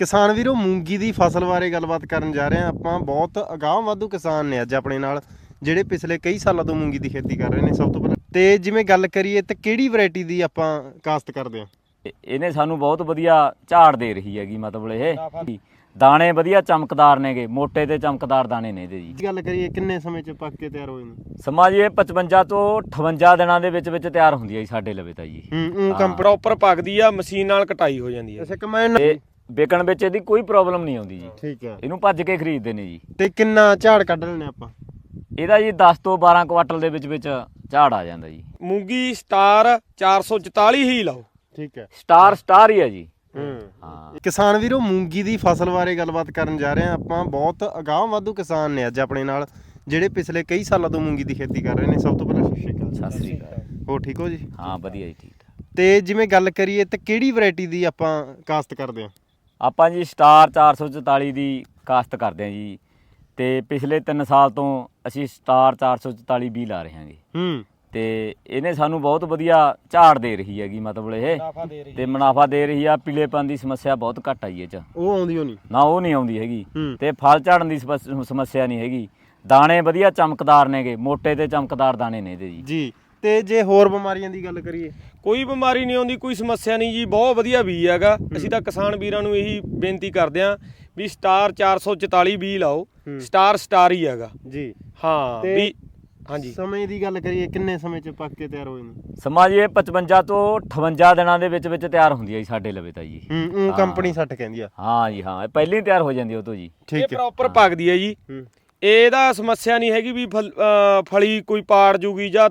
ਕਿਸਾਨ ਵੀਰੋ ਮੂੰਗੀ ਦੀ ਫਸਲ ਬਾਰੇ ਗੱਲਬਾਤ ਕਰਨ ਜਾ ਰਹੇ ਹਾਂ ਆਪਾਂ। ਬਹੁਤ ਅਗਾਂਹ ਵਾਧੂ ਕਿਸਾਨ ਨੇ ਅੱਜ ਆਪਣੇ ਨਾਲ ਜਿਹੜੇ ਪਿਛਲੇ ਕਈ ਸਾਲਾਂ ਤੋਂ ਮੂੰਗੀ ਦੀ ਖੇਤੀ ਕਰ ਰਹੇ ਨੇ ਸਭ ਤੋਂ ਪਹਿਲਾਂ। ਤੇ ਜਿਵੇਂ ਗੱਲ ਕਰੀਏ ਤੇ ਕਿਹੜੀ ਵੈਰਾਈਟੀ ਦੀ ਆਪਾਂ ਕਾਸ਼ਤ ਕਰਦੇ ਹਾਂ? ਇਹ- ਇਹਨੇ ਸਾਨੂੰ ਬਹੁਤ ਵਧੀਆ ਝਾੜ ਦੇ ਰਹੀ ਹੈਗੀ ਮਤਲਬ ਇਹ। ਦਾਣੇ ਵਧੀਆ ਚਮਕਦਾਰ ਨੇਗੇ ਮੋਟੇ ਤੇ ਚਮਕਦਾਰ ਦਾਣੇ ਨੇ ਇਹਦੇ ਜੀ। ਜੇ ਗੱਲ ਕਰੀਏ ਕਿੰਨੇ ਸਮੇਂ ਚ ਪੱਕ ਕੇ ਤਿਆਰ ਹੋ ਜਾਂਦੇ ਸਮਾਂ ਜੀ ਇਹ 55 ਤੋਂ 58 ਦਿਨਾਂ ਦੇ ਵਿੱਚ ਵਿੱਚ ਤਿਆਰ ਹੁੰਦੀ ਹੈ ਜੀ ਸਾਡੇ ਲਵੇ ਤਾਂ ਜੀ ਹੂੰ ਉਹ ਕੰਪਨੀ ਪ੍ਰੋਪਰ ਪੱਕਦੀ ਆ ਮਸ਼ੀਨ ਨਾਲ ਕਟਾਈ ਹੋ ਜਾਂਦੀ ਆ। ਅੱਛਾ ਕਮੈਨ ਵਿਕਣ ਵਿੱਚ ਇਹਦੀ ਕੋਈ ਪ੍ਰੋਬਲਮ ਨਹੀਂ ਆਉਂਦੀ ਜੀ। ਠੀਕ ਹੈ। ਇਹਨੂੰ ਭੱਜ ਕੇ ਖਰੀਦਦੇ ਨੇ ਜੀ। ਤੇ ਕਿੰਨਾ ਝਾੜ ਕੱਢ ਲੈਣੇ ਆਪਾਂ? ਇਹਦਾ ਜੀ 10 ਤੋਂ 12 ਕੁਆਟਲ ਦੇ ਵਿੱਚ ਵਿੱਚ ਝਾੜ ਆ ਜਾਂਦਾ ਜੀ। ਮੂੰਗੀ ਸਟਾਰ 444 ਹੀ ਲਾਓ। ਠੀਕ ਹੈ। ਸਟਾਰ ਸਟਾਰ ਹੀ ਹੈ ਜੀ। ਹੂੰ। ਹਾਂ। ਕਿਸਾਨ ਵੀਰੋ ਮੂੰਗੀ ਦੀ ਫਸਲ ਬਾਰੇ ਗੱਲਬਾਤ ਕਰਨ ਜਾ ਰਹੇ ਹਾਂ ਆਪਾਂ। ਬਹੁਤ ਅਗਾਂਹ ਵਾਧੂ ਕਿਸਾਨ ਨੇ ਅੱਜ ਆਪਣੇ ਨਾਲ ਜਿਹੜੇ ਪਿਛਲੇ ਕਈ ਸਾਲਾਂ ਤੋਂ ਮੂੰਗੀ ਦੀ ਖੇਤੀ ਕਰ ਰਹੇ ਨੇ। ਸਭ ਤੋਂ ਪਹਿਲਾਂ ਸਤਿ ਸ਼੍ਰੀ ਅਕਾਲ। ਸਤਿ ਸ੍ਰੀ ਅਕਾਲ। ਹੋ ਠੀਕ ਹੋ ਜੀ? ਹਾਂ ਵਧੀਆ ਜੀ ਠੀਕ ਤੇ ਜਿਵੇਂ ਗੱਲ ਕਰੀਏ ਤੇ ਕਿਹੜੀ ਵੈਰਾਈਟੀ ਦੀ ਆਪਾਂ ਕਾਸ਼ਤ ਕਰਦੇ ਹਾਂ? ਆਪਾਂ ਜੀ ਸਟਾਰ 444 ਦੀ ਕਾਸ਼ਤ ਕਰਦੇ ਹਾਂ ਜੀ ਤੇ ਪਿਛਲੇ 3 ਸਾਲ ਤੋਂ ਅਸੀਂ ਸਟਾਰ 444 ਵੀ ਲਾ ਰਹੇ ਹਾਂਗੇ ਹੂੰ। ਤੇ ਇਹਨੇ ਸਾਨੂੰ ਬਹੁਤ ਵਧੀਆ ਝਾੜ ਦੇ ਰਹੀ ਹੈਗੀ ਮਤਲਬ ਇਹ। ਤੇ ਮੁਨਾਫਾ ਦੇ ਰਹੀ ਆ ਪੀਲੇਪਨ ਦੀ ਸਮੱਸਿਆ ਬਹੁਤ ਘੱਟ ਆਈ ਇਹ ਚ। ਉਹ ਆਉਂਦੀ ਹੋਣੀ। ਨਾ ਉਹ ਨਹੀਂ ਆਉਂਦੀ ਹੈਗੀ। ਹੂੰ। ਤੇ ਫਲ ਝਾੜਨ ਦੀ ਸਮੱਸ- ਸਮੱਸਿਆ ਨਹੀਂ ਹੈਗੀ। ਦਾਣੇ ਵਧੀਆ ਚਮਕਦਾਰ ਨੇਗੇ ਮੋਟੇ ਤੇ ਚਮਕਦਾਰ ਦਾਣੇ ਨੇ ਇਹਦੇ ਜੀ। ਜੀ। ਤੇ ਜੇ ਹੋਰ ਬਿਮਾਰੀਆਂ ਦੀ ਗੱਲ ਕਰੀਏ? ਕੋਈ ਬਿਮਾਰੀ ਨਹੀਂ ਆਉਂਦੀ ਕੋਈ ਸਮੱਸਿਆ ਨਹੀਂ ਜੀ ਬਹੁਤ ਵਧੀਆ ਬੀਜ ਹੈਗਾ। ਅਸੀਂ ਤਾਂ ਕਿਸਾਨ ਵੀਰਾਂ ਨੂੰ ਇਹੀ ਬੇਨਤੀ ਕਰਦੇ ਆਂ ਵੀ ਸਟਾਰ 444 ਬੀ ਲਾਓ। ਸਟਾਰ ਸਟਾਰ ਹੀ ਹੈਗਾ। ਜੀ। ਹਾਂ ਵੀ ਹਾਂਜੀ। ਸਮੇਂ ਦੀ ਗੱਲ ਕਰੀਏ ਕਿੰਨੇ ਸਮੇਂ ਚ ਪੱਕ ਕੇ ਤਿਆਰ ਹੋ ਜਾਂਦੇ? ਸਮਾਂ ਜੀ ਇਹ 55 ਤੋਂ 58 ਦਿਨਾਂ ਦੇ ਵਿੱਚ ਵਿੱਚ ਤਿਆਰ ਹੁੰਦੀ ਹੈ ਜੀ ਸਾਡੇ ਲਵੇ ਤਾਂ ਜੀ। ਹੂੰ। ਕੰਪਨੀ 60 ਕਹਿੰਦੀ ਆ। ਹਾਂ ਜੀ ਹਾਂ। ਇਹ ਪਹਿਲਾਂ ਹੀ ਤਿਆਰ ਹੋ ਜਾਂਦੀ ਉਹ ਤੋਂ ਜੀ। ਇਹ ਠੀਕ ਹੈ। ਪ੍ਰੋਪਰ ਪੱਕਦੀ ਹੈ ਜੀ। ਹੂੰ। ਇਹਦਾ ਸਮੱਸਿਆ ਨਹੀਂ ਹੈਗੀ ਵੀ ਫਲ- ਕੋਈ ਪਾੜ ਜੂਗੀ ਜਾਂ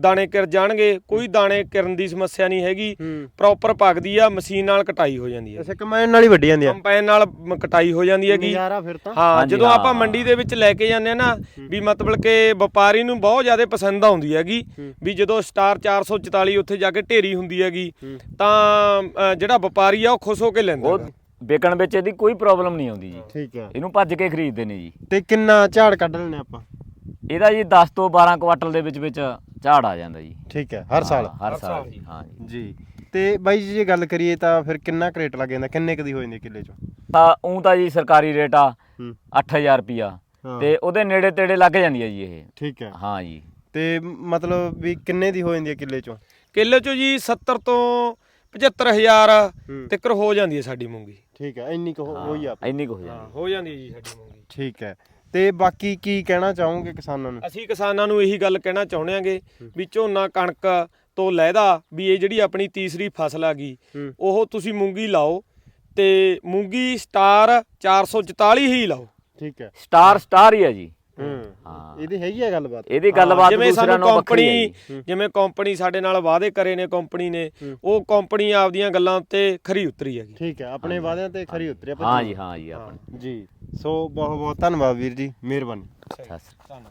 ਦਾਣੇ ਕਿਰ ਜਾਣਗੇ। ਕੋਈ ਦਾਣੇ ਕਿਰਨ ਦੀ ਸਮੱਸਿਆ ਨਹੀਂ ਹੈਗੀ। ਪ੍ਰੋਪਰ ਪੱਕਦੀ ਆ ਮਸ਼ੀਨ ਨਾਲ ਕਟਾਈ ਹੋ ਜਾਂਦੀ ਹੈ ਅੱਛਾ ਕਮੈਨ ਨਾਲ ਹੀ ਵੱਡੀ ਜਾਂਦੀ ਆ? ਕੰਪੈਨ ਨਾਲ ਕਟਾਈ ਹੋ ਜਾਂਦੀ ਹੈਗੀ। ਨਜ਼ਾਰਾ ਫਿਰ ਤਾਂ। ਹਾਂ ਜਦੋਂ ਆਪਾਂ। ਮੰਡੀ ਦੇ ਵਿੱਚ ਲੈ ਕੇ ਜਾਂਦੇ ਆ ਨਾ ਵੀ ਮਤਲਬ ਕਿ ਵਪਾਰੀ ਨੂੰ ਬਹੁਤ ਜ਼ਿਆਦਾ ਪਸੰਦ ਆਉਂਦੀ ਹੈਗੀ। ਵੀ ਜਦੋਂ ਸਟਾਰ 444 ਉੱਥੇ ਜਾ ਕੇ ਢੇਰੀ ਹੁੰਦੀ ਹੈਗੀ। ਤਾਂ ਜਿਹੜਾ ਵਪਾਰੀ ਆ ਉਹ ਖੁਸ਼ ਹੋ ਕੇ ਲੈਂਦਾ। ਵਿਕਣ ਵਿੱਚ ਇਹਦੀ ਕੋਈ ਪ੍ਰੋਬਲਮ ਨਹੀਂ ਆਉਂਦੀ ਜੀ। ਠੀਕ ਹੈ। ਇਹਨੂੰ ਭੱਜ ਕੇ ਖਰੀਦਦੇ ਨੇ ਜੀ। ਤੇ ਕਿੰਨਾ ਝਾੜ ਕੱਢ ਲੈਣੇ ਆਪਾਂ? ਇਹਦਾ ਜੀ 10 ਤੋਂ 12 ਕੁਆਟਲ ਦੇ ਵਿੱਚ ਵਿੱਚ ਝਾੜ ਆ ਜਾਂਦਾ ਜੀ। ਠੀਕ ਹੈ ਹਰ ਸਾਲ? ਹਾਂ, ਹਰ ਸਾਲ ਜੀ ਹਾਂ ਜੀ। ਜੀ। ਤੇ ਬਾਈ ਜੀ ਜੇ ਗੱਲ ਕਰੀਏ ਤਾਂ ਫਿਰ ਕਿੰਨਾ ਕਰੇਟ ਲੱਗ ਜਾਂਦਾ? ਕਿੰਨੇ ਕਦੀ ਹੋ ਜਾਂਦੀ ਹੈ ਕਿੱਲੇ ਚੋਂ? ਤਾਂ ਉਹ ਤਾਂ ਜੀ ਸਰਕਾਰੀ ਰੇਟ ਆ ਹੂੰ। 8000 ਰੁਪਿਆ ਹਾਂ। ਤੇ ਉਹਦੇ ਨੇੜੇ ਤੇੜੇ ਲੱਗ ਜਾਂਦੀ ਹੈ ਜੀ ਇਹ। ਠੀਕ ਹੈ। ਹਾਂ ਜੀ। ਤੇ ਮਤਲਬ ਵੀ ਕਿੰਨੇ ਦੀ ਹੋ ਜਾਂਦੀ ਹੈ ਕਿੱਲੇ ਚੋਂ? ਕਿੱਲੇ ਚੋਂ ਜੀ 70 ਤੋਂ 75000 ਹੂੰ। ਤੱਕ ਹੋ ਜਾਂਦੀ ਹੈ ਸਾਡੀ ਮੂੰਗੀ। ਠੀਕ ਹੈ ਇੰਨੀ ਕੁ ਹੋ- ਹੋਈ ਆ ਇੰਨੀ ਕੁ ਹੋ ਜਾਂਦੀ ਹੋ ਜਾਂਦੀ ਹੈ ਜੀ ਸਾਡੀ ਮੂੰਗੀ। ਠੀਕ ਹੈ। ਤੇ ਬਾਕੀ ਕੀ ਕਹਿਣਾ ਚਾਹੋਗੇ ਕਿਸਾਨਾਂ ਨੂੰ? ਅਸੀਂ ਕਿਸਾਨਾਂ ਨੂੰ ਇਹੀ ਗੱਲ ਕਹਿਣਾ ਚਾਹੁੰਦੇ ਆਂਗੇ ਵੀ ਝੋਨਾ ਕਣਕ ਤੋਂ ਲਹਿਦਾ ਵੀ ਇਹ ਜਿਹੜੀ ਆਪਣੀ ਤੀਸਰੀ ਫਸਲ ਹੈਗੀ ਹੂੰ। ਉਹ ਤੁਸੀਂ ਮੂੰਗੀ ਲਾਓ ਤੇ ਮੂੰਗੀ ਸਟਾਰ 444 ਹੀ ਲਾਓ। ਠੀਕ ਹੈ। ਸਟਾਰ ਸਟਾਰ ਹੀ ਹੈ ਜੀ। ਹੂੰ। ਇਹਦੀ ਹੈਗੀ ਆ ਗੱਲਬਾਤ? ਇਹਦੀ ਗੱਲਬਾਤ ਜਿਵੇਂ ਸਾਨੂੰ ਕੰਪਨੀ। ਜਿਵੇਂ ਕੰਪਨੀ ਸਾਡੇ ਨਾਲ ਵਾਅਦੇ ਕਰੇ ਨੇ ਕੰਪਨੀ ਨੇ। ਉਹ ਕੰਪਨੀ ਆਪਦੀਆਂ ਗੱਲਾਂ ਉੱਤੇ ਖਰੀ ਉਤਰੀ ਹੈਗੀ। ਠੀਕ ਹੈ ਆਪਣੇ ਵਾਅਦਿਆਂ ਤੇ ਖਰੀ ਉਤਰੀ ਆਪਾਂ ਹਾਂ ਜੀ ਹਾਂ ਜੀ ਆਪਣੀ। ਜੀ। ਸੋ ਬਹੁਤ ਬਹੁਤ ਧੰਨਵਾਦ ਵੀਰ ਜੀ ਮਿਹਰਬਾਨੀ। ਸਤਿ ਸ੍ਰੀ ਅਕਾਲ।